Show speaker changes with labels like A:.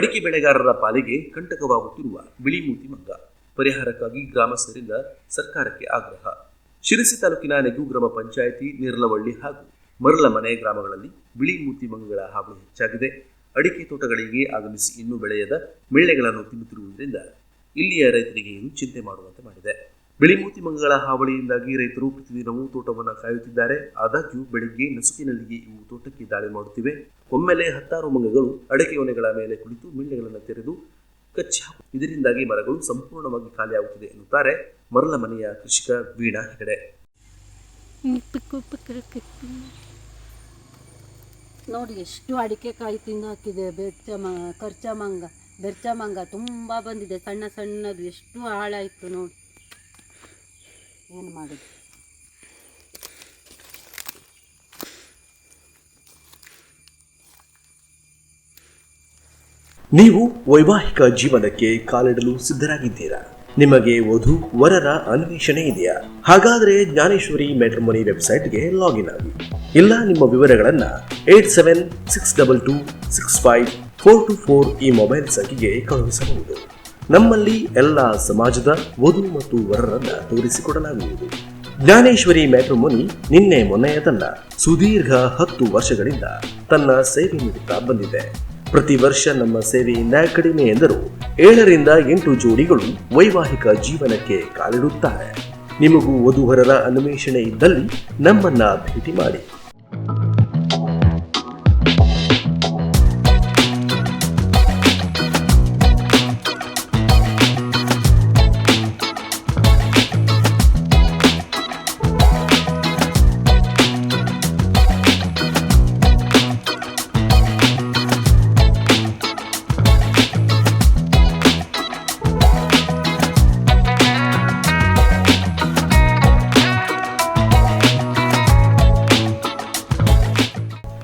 A: ಅಡಿಕೆ ಬೆಳೆಗಾರರ ಪಾಲಿಗೆ ಕಂಟಕವಾಗುತ್ತಿರುವ ಬಿಳಿಮೂತಿ ಮಂಗ. ಪರಿಹಾರಕ್ಕಾಗಿ ಗ್ರಾಮಸ್ಥರಿಂದ ಸರ್ಕಾರಕ್ಕೆ ಆಗ್ರಹ. ಶಿರಸಿ ತಾಲೂಕಿನ ನೆಗೂ ಗ್ರಾಮ ಪಂಚಾಯಿತಿ, ನಿರ್ಲವಳ್ಳಿ ಹಾಗೂ ಮರಳಮನೆ ಗ್ರಾಮಗಳಲ್ಲಿ ಬಿಳಿ ಮೂತಿ ಮಂಗಗಳ ಹಾವಳಿ ಹೆಚ್ಚಾಗಿದೆ. ಅಡಿಕೆ ತೋಟಗಳಿಗೆ ಆಗಮಿಸಿ ಇನ್ನೂ ಬೆಳೆಯದ ಮಿಳ್ಳೆಗಳನ್ನು ತಿನ್ನುತ್ತಿರುವುದರಿಂದ ಇಲ್ಲಿಯ ರೈತರಿಗೆ ಇದು ಚಿಂತೆ ಮಾಡುವಂತೆ ಮಾಡಿದೆ. ಬಿಳಿ ಮೂತಿ ಮಂಗಗಳ ಹಾವಳಿಯಿಂದಾಗಿ ರೈತರು ಪ್ರತಿದಿನವೂ ತೋಟವನ್ನು ಕಾಯುತ್ತಿದ್ದಾರೆ. ಆದಾಗ್ಯೂ, ಬೆಳಿಗ್ಗೆ ನಸುಕಿನಲ್ಲಿಗೆ ಇವು ತೋಟಕ್ಕೆ ದಾಳಿ ಮಾಡುತ್ತಿವೆ. ಒಮ್ಮೆಲೆ ಹತ್ತಾರು ಮಂಗಗಳು ಅಡಕೆ ಒನೆಗಳ ಮೇಲೆ ಕುಳಿತು ಮಿಳ್ಳೆಗಳನ್ನು ತೆರೆದು ಕಚ್ಚಿ ಇದರಿಂದಾಗಿ ಮರಗಳು ಸಂಪೂರ್ಣವಾಗಿ ಖಾಲಿಯಾಗುತ್ತಿದೆ ಎನ್ನುತ್ತಾರೆ ಮರಳ ಮನೆಯ ಕೃಷಿಕ ವೀಣಾ ಹೆಗಡೆ.
B: ನೋಡಿ ಎಷ್ಟು ಅಡಿಕೆ ಕಾಯಿ ತಿಂದು ಹಾಕಿದೆ ಬೆಚ್ಚ ಮ ಖರ್ಚ ಮಂಗ ಬೆರ್ಚ ಮಂಗ ತುಂಬ ಬಂದಿದೆ. ಸಣ್ಣ ಸಣ್ಣದು ಎಷ್ಟು ಹಾಳಾಯಿತು ನೋಡಿ. ಏನು ಮಾಡೋದು?
A: ನೀವು ವೈವಾಹಿಕ ಜೀವನಕ್ಕೆ ಕಾಲಿಡಲು ಸಿದ್ಧರಾಗಿದ್ದೀರಾ? ನಿಮಗೆ ವಧು ವರರ ಅನ್ವೇಷಣೆ ಇದೆಯಾ? ಹಾಗಾದ್ರೆ ಜ್ಞಾನೇಶ್ವರಿ ಮ್ಯಾಟ್ರಿಮೋನಿ ವೆಬ್ಸೈಟ್ಗೆ ಲಾಗಿನ್ ಆಗಿ. ಇಲ್ಲ, ನಿಮ್ಮ ವಿವರಗಳನ್ನ eight seven six double two six five four two four ಈ ಮೊಬೈಲ್ ಸಂಖ್ಯೆಗೆ ಕಳುಹಿಸಬಹುದು. ನಮ್ಮಲ್ಲಿ ಎಲ್ಲ ಸಮಾಜದ ವಧು ಮತ್ತು ವರರನ್ನ ತೋರಿಸಿಕೊಡಲಾಗುವುದು. ಜ್ಞಾನೇಶ್ವರಿ ಮ್ಯಾಟ್ರಿಮೋನಿ ನಿನ್ನೆ ಮೊನ್ನೆಯದಲ್ಲ, ಸುದೀರ್ಘ ಹತ್ತು ವರ್ಷಗಳಿಂದ ತನ್ನ ಸೇವೆ ನೀಡುತ್ತಾ ಬಂದಿದೆ. ಪ್ರತಿ ವರ್ಷ ನಮ್ಮ ಸೇವೆಯಿಂದ ಕಡಿಮೆ ಎಂದರೂ. ಏಳರಿಂದ ಎಂಟು ಜೋಡಿಗಳು ವೈವಾಹಿಕ ಜೀವನಕ್ಕೆ ಕಾಲಿಡುತ್ತಾರೆ. ನಿಮಗೂ ವಧುವರರ ಅನ್ವೇಷಣೆ ಇದ್ದಲ್ಲಿ ನಮ್ಮನ್ನ ಭೇಟಿ ಮಾಡಿ.